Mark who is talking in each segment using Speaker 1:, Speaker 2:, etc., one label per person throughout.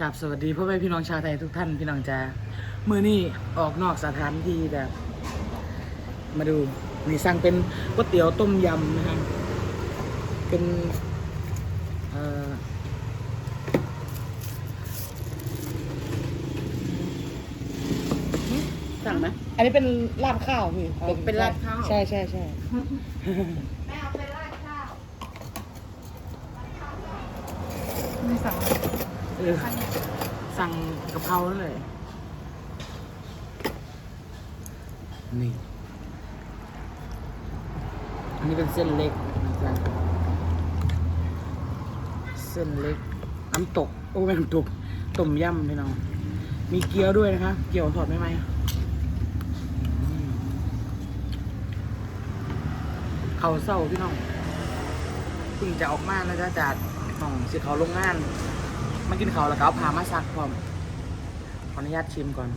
Speaker 1: กับสวัสดีพ่อแม่พี่น้องชาวไทยทุกท่านพี่น้องจ้ามือนี่ออกนอกสถานที่แบบ มาดูนี่สั่งเป็นก๋วยเตี๋ยวต้มยำนะครับเป็นเอ่อสั่งไหมอันนี้เป็นลาบข้าวพี่
Speaker 2: อ๋อเป็นลาบข้าว
Speaker 1: ใช่ใช่ใช่
Speaker 2: ไม่สั่ง
Speaker 1: เออสั่งกะเพรานั่นเลย นี่ อันนี้เป็นเส้นเล็กนะครับเส้นเล็ก น้ำตก โอ้ไม่น้ำตกต้มยำพี่น้อง มีเกี๊ยวด้วยนะคะ เกี๊ยวทอดไหมไหมอืมเขาเศร้าพี่น้องเพิ่งจะออกมานะจ๊ะจากห้องสิเขาโรงงาน มากินเขาแล้วก็เอาพามาซักพร้อมขออนุญาตชิมก่อน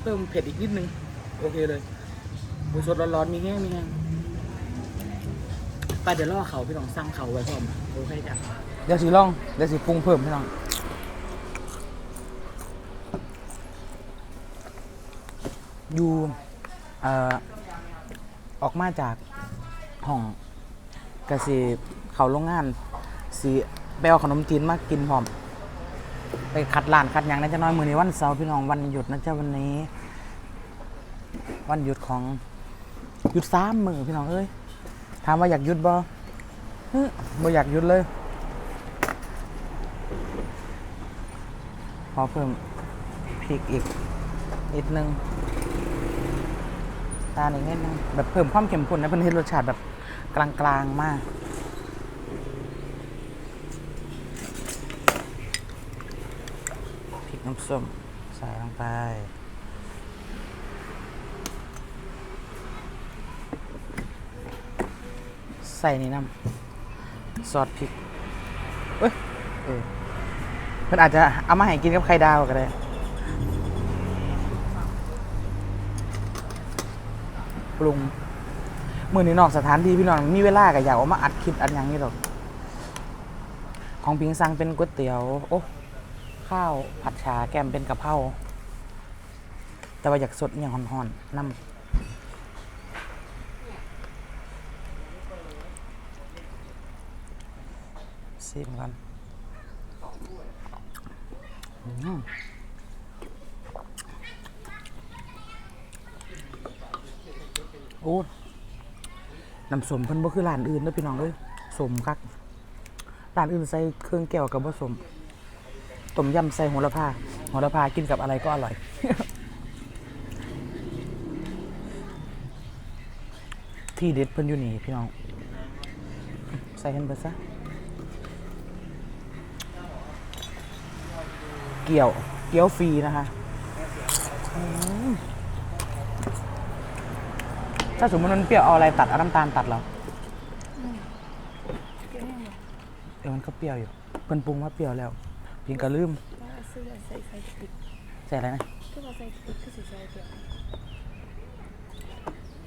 Speaker 1: เพิ่มเผ็ดอีกนิดนึง โอเคเลยหมูสดร้อนๆมีแห้งมีแห้งไปเดี๋ยวล่อเขาพี่น้องสั่งเขาไว้พร้อมโอเคจ้ะเดี๋ยวสิลองเดี๋ยวสิปรุงเพิ่มพี่น้องอยู่เอ่อ ออกมาจากห้องกสิเขาโรงงานสีไปเอาขนมจีนมากินพร้อม ไปคัดร้านคัดยังนะจ๊ะน้อยมือนี้วันเสาร์พี่น้องวันหยุดนะจ๊ะวันนี้ วันหยุดของหยุดสามมือพี่น้องเอ้ยถามว่าอยากหยุดบ่บ่อยากหยุดเลยขอเพิ่มพริกอีกนิดนึง ตาหนึ่งนิดนึงแบบเพิ่มความเข้มข้นนะเพิ่นเฮ็ดรสชาติแบบกลางๆมากพริกน้ำส้มใส่ลงไปใส่นี่น้ำซอสพริกเอ้ยเออเพิ่นอาจจะเอามาให้กินกับไข่ดาวก็ได้ ปรุงมือนี้นอกสถานที่พี่น้องมีเวลาก็อยากออกมาอัดคลิปอัดหยังนี่หรอกของพิงซังเป็นก๋วยเตี๋ยวโอ้ข้าวผัดชาแกมเป็นกะเพราแต่ว่าอยากสดอย่างห่อนๆน้ำซิมกันอืม โอ้น้ำสมเพิ่นบ่คือร้านอื่นเด้อพี่น้องเอ้ยสมคักร้านอื่นใส่เครื่องแก้วกับบ่สมต้มยำใส่โหระพาโหระพากินกับอะไรก็อร่อยที่เด็ดเพิ่นอยู่นี่พี่น้อง ใส่เห็นเบิดซะเกี่ยว เกี๊ยวฟรีนะคะ ถ้าสมมติมันเปรี้ยวเอาอะไรตัดเอาน้ำตาลตัดเหรอเออมันก็เปรี้ยวอยู่เพิ่นปรุงว่าเปรี้ยวแล้วเพียงก็ลืม
Speaker 2: ว่าซื้อใส่ใส่พริก
Speaker 1: ใส่อะไรนะ
Speaker 2: คือว่าใส่พริกคือสิใส่เปรี้ยว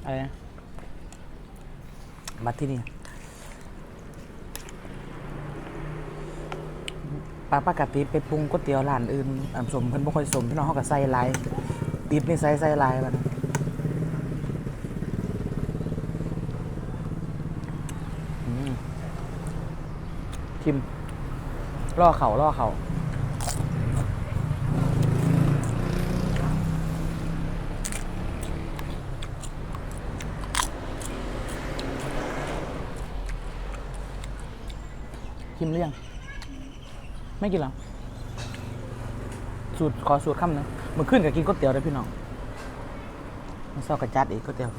Speaker 1: อะไรนะบัตรที่นี่ปลาปกติไปปรุงก๋วยเตี๋ยวร้านอื่นอันสมเพิ่นบ่ค่อยสมพี่น้องเฮาก็ใส่หลายติดนี่ใส่ใส่หลายบัดอืมชิม ล่อเขาล่อเขาชิมเรื่องไม่กินหรอสูตรขอสูตรคำหนึ่งมันขึ้นกับกินก๋วยเตี๋ยวเลยพี่น้องมันเศร้ากระจัดอีกก๋วยเตี๋ยว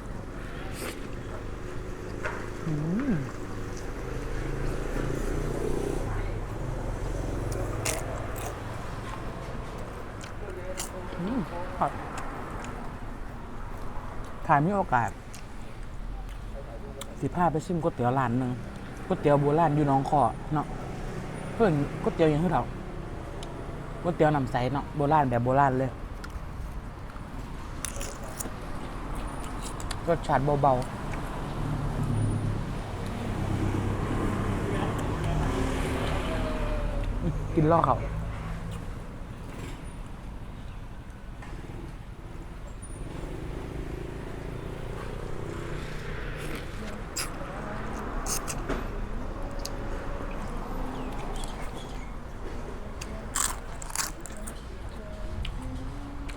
Speaker 1: อืม ถ้ามีโอกาส สิพาไปชิมก๋วยเตี๋ยวร้านหนึ่งก๋วยเตี๋ยวโบราณอยู่น้องคอเนาะเพื่อนก๋วยเตี๋ยวยังคือเราก๋วยเตี๋ยวน้ำใสเนาะโบราณแบบโบราณเลยรสชาติเบาๆกินล่อเขา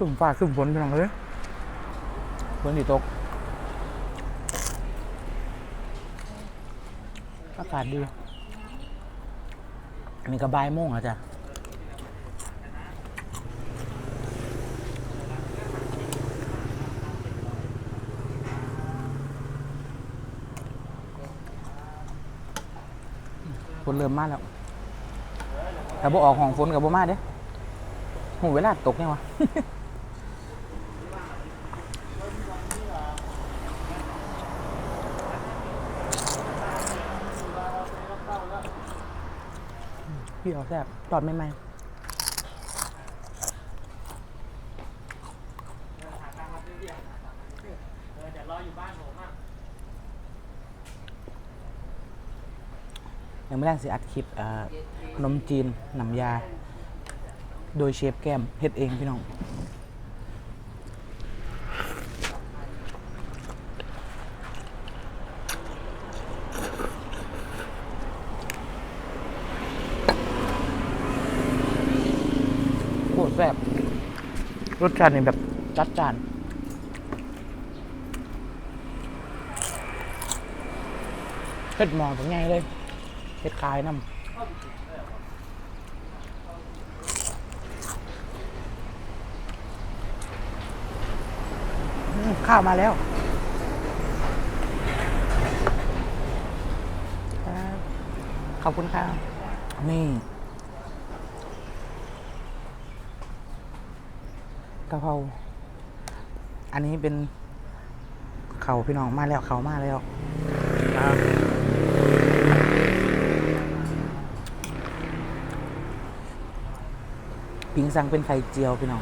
Speaker 1: สุ่มฟ้าสุ่มฝนไปหน่อยเลยฝนสิตก อากาศดีอันนี้ก็บ่ายโมงแล้วจ้ะฝนเริ่มมาแล้วแต่บ่ออกของฝนกับบ่มาเด้หูเวลาตกเนี่ยวะ พี่เอาแซ่บตอดไม่ไหมยังไม่ได้สิอัดคลิปขนมจีนน้ำยา โดยเชฟแก้มเฮ็ดเองพี่น้อง ตรแซ่บรสชาตินี่แบบจัดจานเผ็ดหมอถึงไงเลยเผ็ดคายน้ำข้าวมาแล้วขอบคุณค่ะนี่ กะเพรา อันนี้เป็นเขาพี่น้องมาแล้วเขามาแล้วปิงสั่งเป็นไข่เจียวพี่น้อง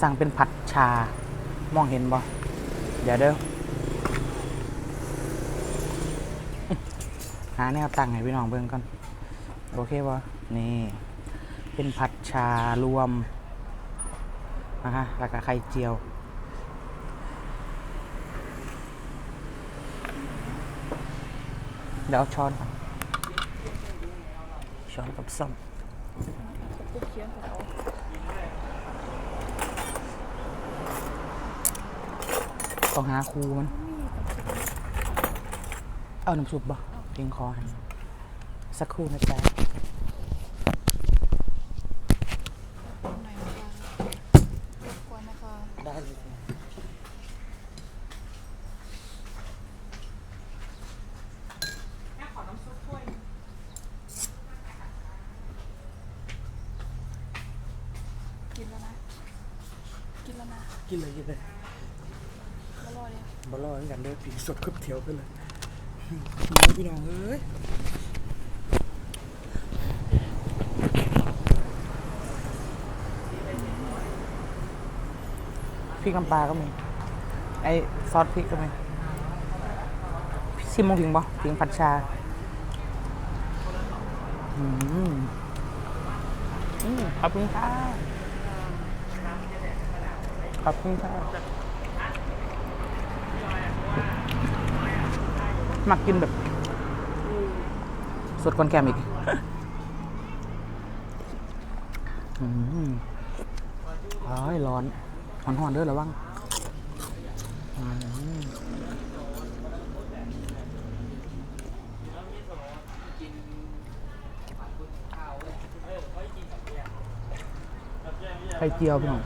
Speaker 1: สั่งเป็นผัดชา มองเห็นบ่เดี๋ยวเด้อหาแนวตั้งให้พี่น้องเบิ่งก่อน โอเคบ่นี่ เป็นผัดชารวม นะฮะแล้วก็ไข่เจียว เดี๋ยวเอาช้อนก่อนช้อนกับส้มต้องหาครูมัน เอาน้ำซุปบ่เพียงคอให้สักครู่นะจ๊ะ
Speaker 2: ไหนบ้างรบกวนนะคะ
Speaker 1: ได้เลย
Speaker 2: กินแล้วนะ กินแล้วนะ
Speaker 1: กินเลยกินเลย
Speaker 2: แล้วรอเลย
Speaker 1: บ่รอกันเด้อปี สดกับเถียวไปเลยพี่น้องเอ้ยพริกน้ำปลาก็มี ไอซอสพริกก็มีซิมมงถึงบ่ถึงผัดชาอืมขอบคุณค่ะขอบคุณค่ะ มักกินแบบ สดก่อนแกมอีกอืมอ้ายร้อนหอนหอนเด้อระวังไข่เจียวพี่น้อง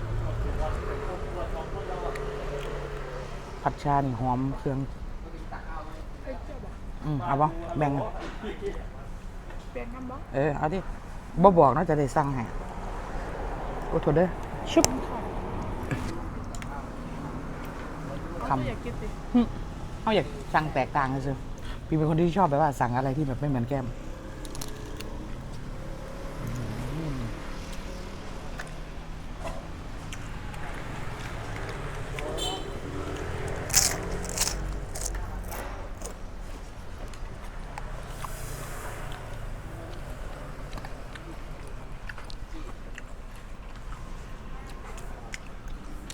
Speaker 1: ผัดชานี่หอมเครื่อง
Speaker 2: อก
Speaker 1: อืมเอาปะแบ่ง
Speaker 2: เปลี่ยนคำบอก
Speaker 1: เออเอาที่บ่บอกเนาะจะได้สั่งให้โอ้โทษเด้อชุบ
Speaker 2: เขา
Speaker 1: คำ
Speaker 2: อยากกินสิ
Speaker 1: เขาอยากสั่งแตกต่างกันซิพี่เป็นคนที่ชอบแบบว่าสั่งอะไรที่แบบไม่เหมือนแก้มอืม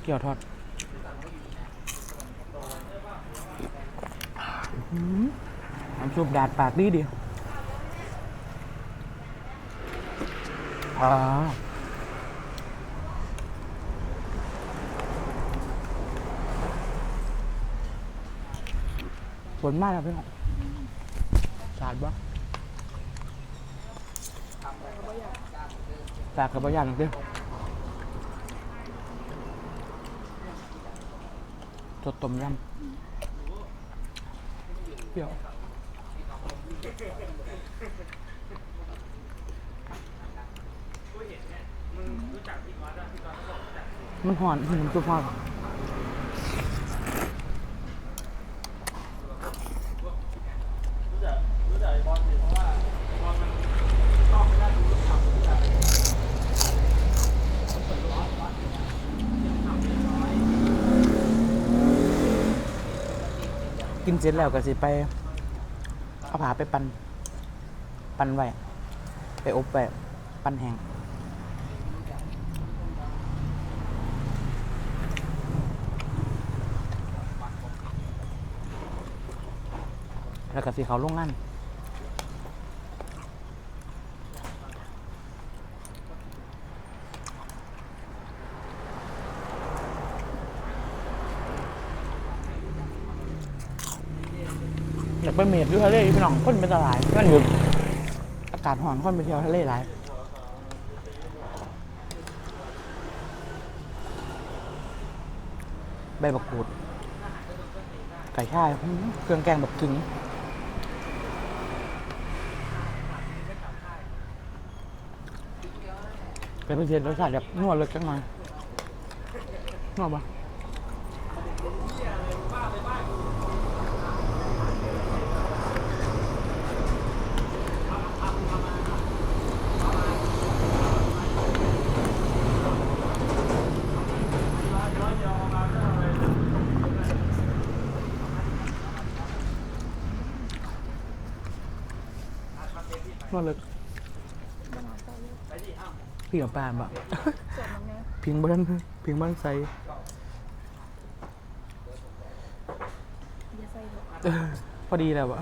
Speaker 1: เกี่ยว ทอดอื้อหือน้ำซุปดาดปากดีดีอ่าฝนมากแล้วพี่น้องสาดบ่สาดกับบะยานหนึ่งเด้อ สดต้มยำเปรี้ยวมันหอนมันน้ำซุปหอ กินเสร็จแล้วก็สิไป เอาผาไปปัน ปันไว้ ไปอบไว้ปันแห้งแล้วก็สิเขาลงงาน ไปเมดด้วยทะเลพี่น้องคนเป็นตลาดมันหยุดอากาศหอนคนไปเที่ยวทะเลหลายใบบักกูด ไก่ช่ายเครื่องแกงแบบถึงเป็นพิเศษรสชาติแบบนวดเลยจังหน่อยนวดปะ นวดเลย
Speaker 2: บ้านเราใส่เยอะ
Speaker 1: พี่กับปานปะ
Speaker 2: เพี
Speaker 1: ยงบ้านเพียงบ้านใส่พอดีแล้วปะ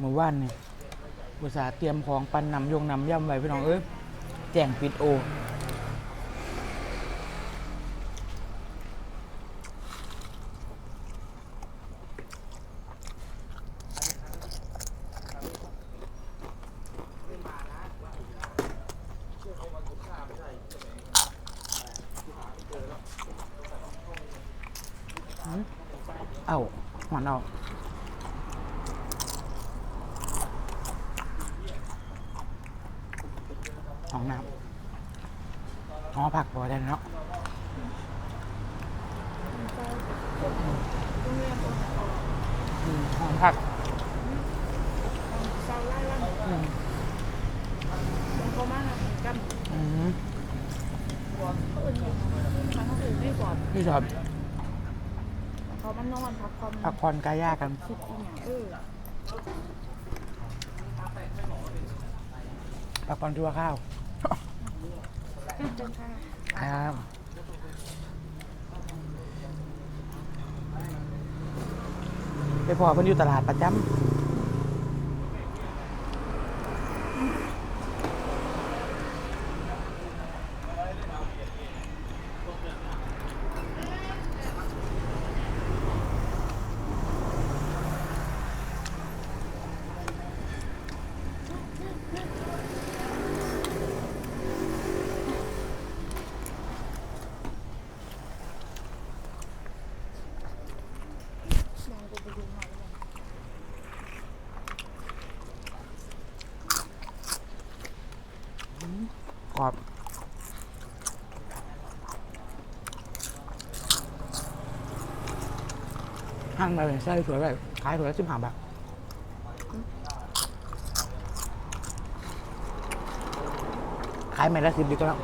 Speaker 1: เมื่านเนี่ย อุตสาห์เตรียมของปันนำยงนำย่ำไว้พี่น้องเอ้ยแจ้งปิดโอเอาหอนเอาห้องน้ำห้องผักพอได้เนาะ
Speaker 2: ใส่โรงเรียนตรงนี้
Speaker 1: อืมห้องผัก
Speaker 2: ใส่ไล่ล่าง
Speaker 1: อืม
Speaker 2: มันก็มากเหมือนกัน
Speaker 1: อืม
Speaker 2: เขาอื่นอย่างทางอื่นไม่ปลอด
Speaker 1: พี่ชอบ
Speaker 2: เขามันนอนพักผ่ อน
Speaker 1: กายากัน
Speaker 2: คิดอีกอย่างเออ
Speaker 1: พักผ่อนทัวข้าวครับไปพอเพิ่นอยู่ตลาดประจำ
Speaker 2: องไปไปดูหน่อยเลยำ
Speaker 1: กรอบห้างไปไส้สวยแบบขายสวยสิบห้าบาทขายไม่ละสิบดีก็แล้ว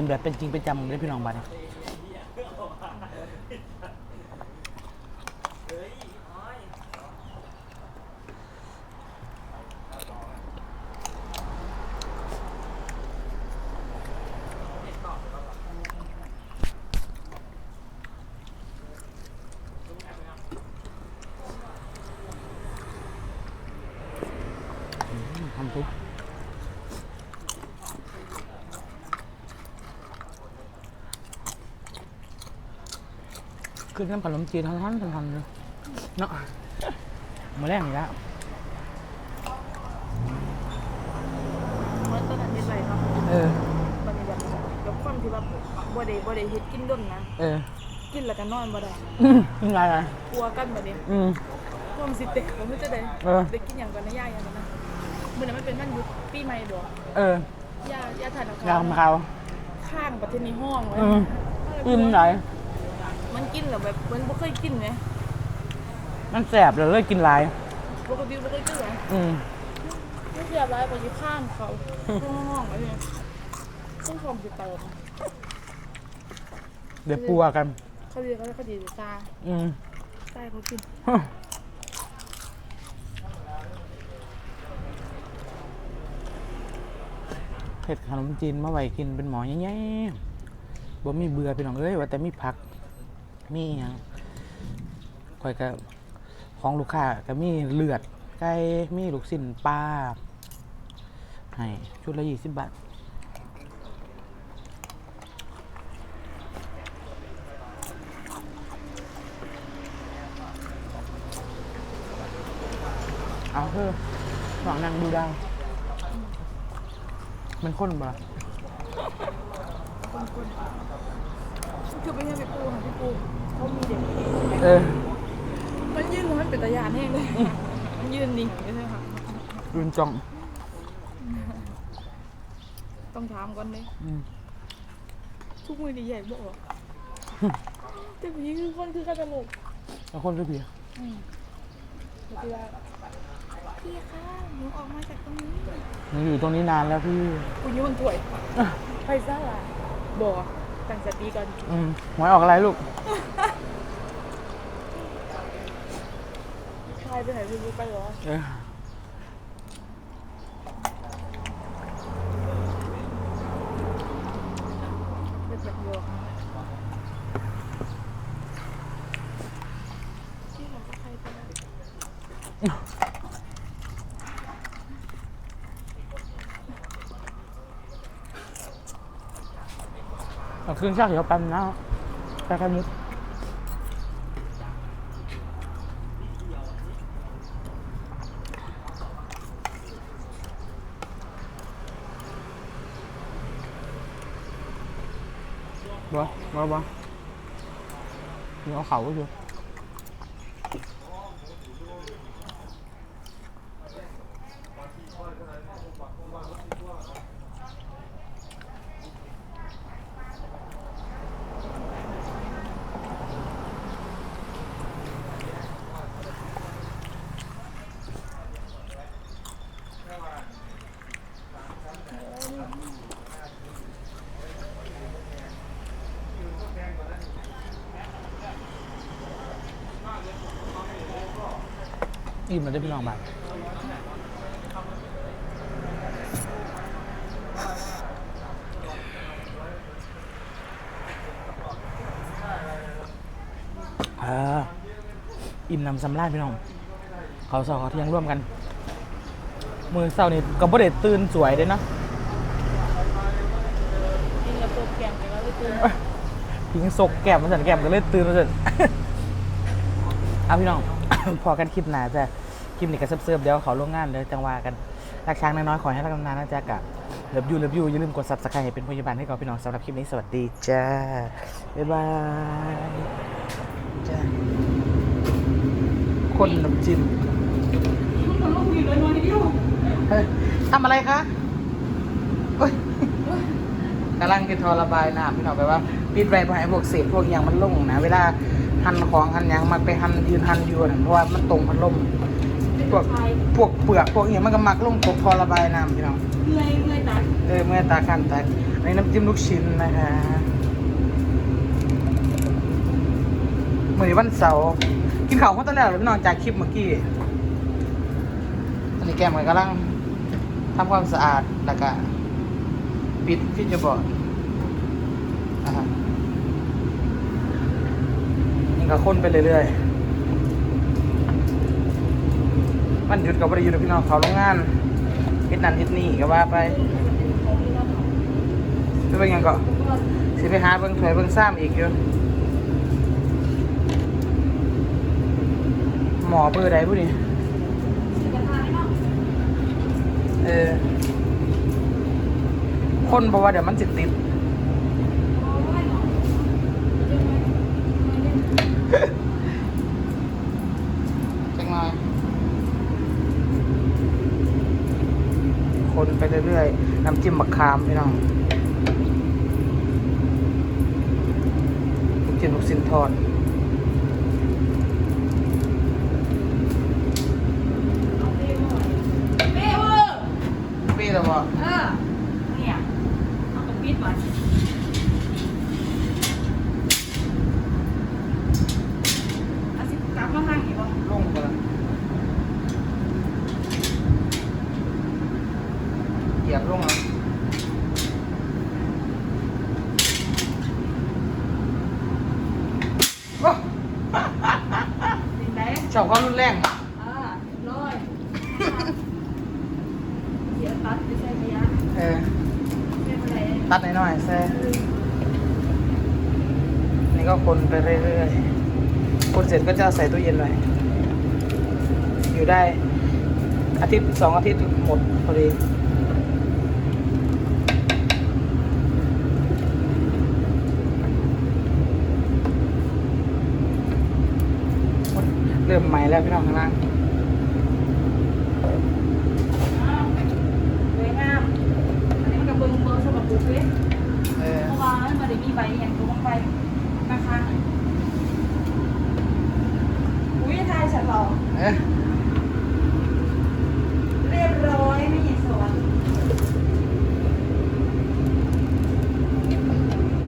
Speaker 1: กินแบบเป็นจริงเป็นจังเลยพี่น้องบ้านนี้ทำซุป คือน้ำขนมจีนท่อนๆทันๆเลยเนาะมาแรงอีกแล้ว
Speaker 2: เมื่อตอนนั้นเฮ็ดไรเนาะ
Speaker 1: เออ
Speaker 2: บัดนี้แบบกับความที่ว่าบ่ได้บ่ได้เฮ็ดกินดนนะ
Speaker 1: เออ
Speaker 2: กินแล้วก็นอนบ่ได้
Speaker 1: อืมยังไงอะ
Speaker 2: กลัวกันบัดนี้
Speaker 1: อืม
Speaker 2: ความสิเตะบ่รู้จะได้
Speaker 1: เออ
Speaker 2: ได้กินหยังก่อนนะย่าหยังก่อนนะมื้อนั้นมันเป็นวันหยุดปีใหม่บ่
Speaker 1: เออ
Speaker 2: ย่าย่าทาน
Speaker 1: ยามเขา
Speaker 2: ข้างประเทศนี้ห้องไว้
Speaker 1: อืมอิ่มไหน
Speaker 2: มันกินแล้วแบบมันบ่เคยกินไง
Speaker 1: มันแสบเลยเลยกินหลาย
Speaker 2: ปกติบ่เคยกินไง
Speaker 1: อืม
Speaker 2: มันเสียบหลายกว่าที่ข้างเขาห้องไว้เนี่ยต้องความสิเติม
Speaker 1: เดี๋ยวปัวกัน
Speaker 2: เขาเรียกเขาเขาดีตา
Speaker 1: อืม
Speaker 2: ใต้เขากิน
Speaker 1: เผ็ดขนมจีนมาไว้กินเป็นหมอใหญ่ๆบ่มีเบื่อพี่น้องเอ้ยว่าแต่มีผัก มีหยังคอยกับของลูกค้าก็มีเลือดไก่มีลูกชิ้นปลาให้ชุดละยี่สิบบาทเอาเถอะหวังนั่งดูดาวมันข้นบ่ล่ะ
Speaker 2: คือไปให้พี่ปูค่ะพี่ปู เขามีเด็ก
Speaker 1: เออ
Speaker 2: มันยืนแล้วมันเป็นตะยานแห้งเลยมันยืนนิ่งไม่ใช่ค่ะ
Speaker 1: รุนจ่อง
Speaker 2: ต้องถามก่อนเลย
Speaker 1: อืม
Speaker 2: ทุกมือดีใหญ่บอกแต่ผู้หญิงคือคนคือข้าตลก
Speaker 1: แล้วคนก็เบีย
Speaker 2: อืมแล้วก็ว่าพี่คะหนูออกมาจากตรงนี้
Speaker 1: หนูอยู่ตรงนี้นานแล้วพี่
Speaker 2: คุณยุ่งป่วยไฟซ่าล่ะบอก ตั้งสติก่อน
Speaker 1: อืมหวยออกอะไรลูก
Speaker 2: ใช่ไปไหนไม่รู้ไปเหรอ
Speaker 1: เออ
Speaker 2: เด็กแบบโยกที่เราก็ใครไปแล้ว
Speaker 1: เอาเครื่องชาเขียวปั๊มนะไป อิ่มแล้วได้พี่น้องบ้านเอออิ่มนำสำราญพี่น้อง เขาสองเขาเที่ยงร่วมกัน มือเศร้านี่ก็บ่ได้ตื่นสวยเด้เนาะ
Speaker 2: กินแล้วตัวแกงไปแล้วเลยตื่น
Speaker 1: ทิ้งศกแก้มมาสันแก้มก็เลยตื่นมาสันเอาพี่น้อง พอกันคลิปหนาจะ คลิปนี้ก็เซิร์ฟเดี๋ยวเขาลงงานเดี๋ยจังว่ากันรักช้างน้อยๆขอให้รักนานๆนะจ๊ะกะเลิฟยูเลิฟยูอย่าลืมกดซับสไครต์เป็นพยาบาลให้กับพี่น้องสำหรับคลิปนี้สวัสดีจ้าบ๊ายบายจ้าคนน้ำจิ้มเฮ้ยทำอะไรคะกำลังจะทอระบายน้ำพี่น้องไปลว่าปิดไว้เพราะให้พวกเศษพวกหยังมันลงนะ เวลาหั่นของหั่นยังมันไปหั่นยืนหั่นอยู่เพราะว่ามันตรงพัดลม พวกพวกเปลือกพวกอหย่างมันก็มักลงตกทอระบายน้ำพี่น้อง
Speaker 2: เเมื่
Speaker 3: อยเมื่อยตัด
Speaker 1: เออเมื่อตาคันตักอันนี้น้ำจิ้มลูกชิ้นนะคะเหมือนวันเสาร์กินข้าวคนตอนแรกเลยพี่น้องจากคลิปเมื่อกี้ตอนนี้แก้มกันกำลังทำความสะอาดแล้วก็ปิดฟิชเจอร์บอร์ดอ่าฮะนี่ก็ค้นไปเรื่อยๆ มันหยุดกับวันหยุดพี่น้องเขาโรงงานเฮ็ดนั่นเฮ็ดนี่ก็ว่าไปไปเบิ่งหยังก็สิไปหาเบิ่งถวยเบิ่งซ้ำอีกอยู่หมอเบอร์ใดผู้นี่เออคนบอกว่าเดี๋ยวมันจิตติด จังหน่อย คนไปเรื่อยๆ น้ำจิ้มมะขามพี่น้องลูกจิ้มลูกสินทอด
Speaker 3: เบ้เวอร์
Speaker 1: ปีแล้วบ่
Speaker 3: เออเนี่ยเอาตรงปิดก่อนเอาสิกลับมาทางอีกบ่
Speaker 1: ลงไปละเหยียบลงแล้วโอ้
Speaker 3: เป็นไง
Speaker 1: ชอบความรุนแรง
Speaker 3: อ่าร้อยเดี๋ยวตัดไปใส่ขยะ
Speaker 1: เออ
Speaker 3: เป็นอะไร
Speaker 1: ตัดหน่อยๆแซ่นี่ ก็คนไปเรื่อยๆคนเสร็จก็จะใส่ตู้เย็นไว้อยู่ได้ อาทิตย์สองอาทิตย์หมดพอดีเริ่มใหม่แล้วพี่น้องข้างล่าง
Speaker 3: สวยงามอันนี้มันกับเบิ้งเบิ้งสำหรับปลูกเว้ย
Speaker 1: เออ
Speaker 3: เพราะว่ามันไม่ได้มีใบอย่างตัวลงไป นะคะอุ้ย